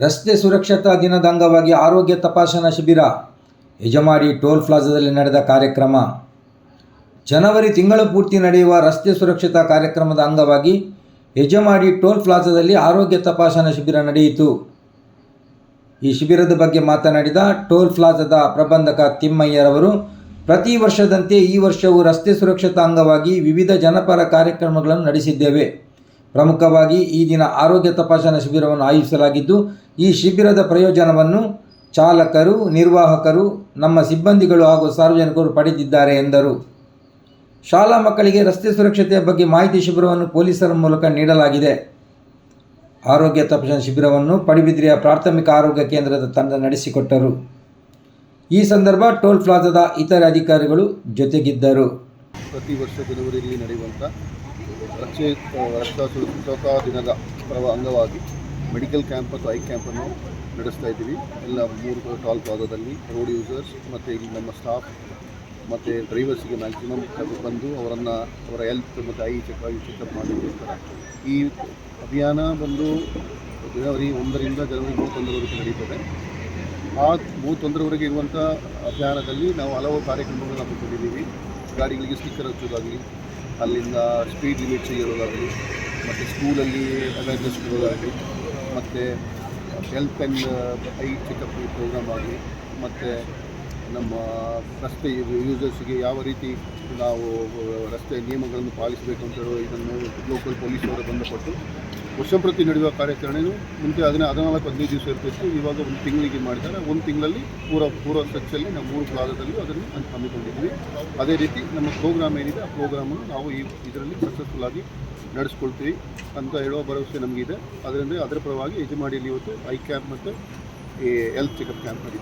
ರಸ್ತೆ ಸುರಕ್ಷತಾ ದಿನದ ಅಂಗವಾಗಿ ಆರೋಗ್ಯ ತಪಾಸಣಾ ಶಿಬಿರ ಯಜಮಾಡಿ ಟೋಲ್ ಪ್ಲಾಜಾದಲ್ಲಿ ನಡೆದ ಕಾರ್ಯಕ್ರಮ. ಜನವರಿ ತಿಂಗಳ ಪೂರ್ತಿ ನಡೆಯುವ ರಸ್ತೆ ಸುರಕ್ಷತಾ ಕಾರ್ಯಕ್ರಮದ ಅಂಗವಾಗಿ ಯಜಮಾಡಿ ಟೋಲ್ ಪ್ಲಾಜಾದಲ್ಲಿ ಆರೋಗ್ಯ ತಪಾಸಣಾ ಶಿಬಿರ ನಡೆಯಿತು. ಈ ಶಿಬಿರದ ಬಗ್ಗೆ ಮಾತನಾಡಿದ ಟೋಲ್ ಪ್ಲಾಜಾದ ಪ್ರಬಂಧಕ ತಿಮ್ಮಯ್ಯರವರು, ಪ್ರತಿ ವರ್ಷದಂತೆ ಈ ವರ್ಷವೂ ರಸ್ತೆ ಸುರಕ್ಷತಾ ಅಂಗವಾಗಿ ವಿವಿಧ ಜನಪರ ಕಾರ್ಯಕ್ರಮಗಳನ್ನು ನಡೆಸಿದ್ದೇವೆ. ಪ್ರಮುಖವಾಗಿ ಈ ದಿನ ಆರೋಗ್ಯ ತಪಾಸಣಾ ಶಿಬಿರವನ್ನು ಆಯೋಜಿಸಲಾಗಿದ್ದು, ಈ ಶಿಬಿರದ ಪ್ರಯೋಜನವನ್ನು ಚಾಲಕರು, ನಿರ್ವಾಹಕರು, ನಮ್ಮ ಸಿಬ್ಬಂದಿಗಳು ಹಾಗೂ ಸಾರ್ವಜನಿಕರು ಪಡೆದಿದ್ದಾರೆ ಎಂದರು. ಶಾಲಾ ಮಕ್ಕಳಿಗೆ ರಸ್ತೆ ಸುರಕ್ಷತೆಯ ಬಗ್ಗೆ ಮಾಹಿತಿ ಶಿಬಿರವನ್ನು ಪೊಲೀಸರ ಮೂಲಕ ನೀಡಲಾಗಿದೆ. ಆರೋಗ್ಯ ತಪಾಸಣಾ ಶಿಬಿರವನ್ನು ಪಡಿಬಿದ್ರಿಯ ಪ್ರಾಥಮಿಕ ಆರೋಗ್ಯ ಕೇಂದ್ರದ ತಂಡ ನಡೆಸಿಕೊಟ್ಟರು. ಈ ಸಂದರ್ಭ ಟೋಲ್ ಪ್ಲಾಜಾದ ಇತರೆ ಅಧಿಕಾರಿಗಳು ಜೊತೆಗಿದ್ದರು. ಪ್ರತಿ ವರ್ಷ ಜನವರಿಯಲ್ಲಿ ನಡೆಯುವಂಥ ರಕ್ಷೆ ರಕ್ಷಾ ಸುರಕ್ಷತಾ ದಿನದ ಪರವ ಅಂಗವಾಗಿ ಮೆಡಿಕಲ್ ಕ್ಯಾಂಪ್ ಮತ್ತು ಐ ಕ್ಯಾಂಪನ್ನು ನಡೆಸ್ತಾ ಇದ್ದೀವಿ. ಎಲ್ಲ ಮೂರು ಟಾಲ್ ಪಾದದಲ್ಲಿ ರೋಡ್ ಯೂಸರ್ಸ್ ಮತ್ತು ಇಲ್ಲಿ ನಮ್ಮ ಸ್ಟಾಫ್ ಮತ್ತು ಡ್ರೈವರ್ಸಿಗೆ ಮ್ಯಾಕ್ಸಿಮಮ್ ಬಂದು ಅವರನ್ನು, ಅವರ ಹೆಲ್ತ್ ಮತ್ತು ಐ ಚೆಕ್ ಆಗಿ ಚೆಕಪ್ ಮಾಡಲಿಕ್ಕೋಸ್ಕರ ಈ ಅಭಿಯಾನ ಬಂದು ಜನವರಿ ಒಂದರಿಂದ ಜನವರಿ ಮೂವತ್ತೊಂದರವರೆಗೆ ನಡೀತದೆ. ಆ ಮೂವತ್ತೊಂದರವರೆಗೆ ಇರುವಂಥ ಅಭಿಯಾನದಲ್ಲಿ ನಾವು ಹಲವು ಕಾರ್ಯಕ್ರಮಗಳನ್ನು ಹಮ್ಮಿಕೊಂಡಿದ್ದೀವಿ. ಗಾಡಿಗಳಿಗೆ ಸ್ಟಿಕ್ಕರ್ ಹಚ್ಚೋದಾಗಲಿ, ಅಲ್ಲಿಂದ ಸ್ಪೀಡ್ ಲಿಮಿಟ್ ಇರೋದಾಗಲಿ ಮತ್ತು ಸ್ಕೂಲಲ್ಲಿ ಅವೇರ್ನೆಸ್ ಇರೋದಾಗಲಿ ಮತ್ತು health and eye checkup programme ಆಗಲಿ, ಮತ್ತು ನಮ್ಮ ರಸ್ತೆ ಯೂಸರ್ಸ್ಗೆ ಯಾವ ರೀತಿ ನಾವು ರಸ್ತೆ ನಿಯಮಗಳನ್ನು ಪಾಲಿಸಬೇಕು ಅಂತ ಹೇಳೋ ಇದನ್ನು ಲೋಕಲ್ ಪೊಲೀಸ್ ಅವರು ಬಂಧಪಟ್ಟು ವರ್ಷಂಪ್ರತಿ ನಡೆಯುವ ಕಾರ್ಯಾಚರಣೆಯೂ ಮುಂಚೆ ಅದನ್ನ ಹದಿನಾಲ್ಕು, ಹದಿನೈದು ದಿವಸ ಇರ್ತಿತ್ತು. ಇವಾಗ ಒಂದು ತಿಂಗಳಿಗೆ ಮಾಡಿದ್ದಾರೆ. ಒಂದು ತಿಂಗಳಲ್ಲಿ ಪೂರ ಪೂರ್ವ ಸ್ಟ್ರೆಚ್ಚಲ್ಲಿ ನಾವು ಮೂರು ಭಾಗದಲ್ಲಿ ಅದನ್ನು ಹಮ್ಮಿಕೊಂಡಿದ್ದೀವಿ. ಅದೇ ರೀತಿ ನಮ್ಮ ಪ್ರೋಗ್ರಾಮ್ ಏನಿದೆ, ಆ ಪ್ರೋಗ್ರಾಮನ್ನು ನಾವು ಈ ಇದರಲ್ಲಿ ಸಕ್ಸಸ್ಫುಲ್ ಆಗಿ ನಡೆಸ್ಕೊಳ್ತೀವಿ ಅಂತ ಹೇಳುವ ಭರವಸೆ ನಮಗಿದೆ. ಅದರಿಂದ ಅದರ ಪರವಾಗಿ ಯಜಮಾಡಿಯಲ್ಲಿ ಇವತ್ತು ಐ ಕ್ಯಾಂಪ್ ಮತ್ತು ಈ ಹೆಲ್ತ್ ಚೆಕಪ್ ಕ್ಯಾಂಪ್ ನಡೀತಿದೆ.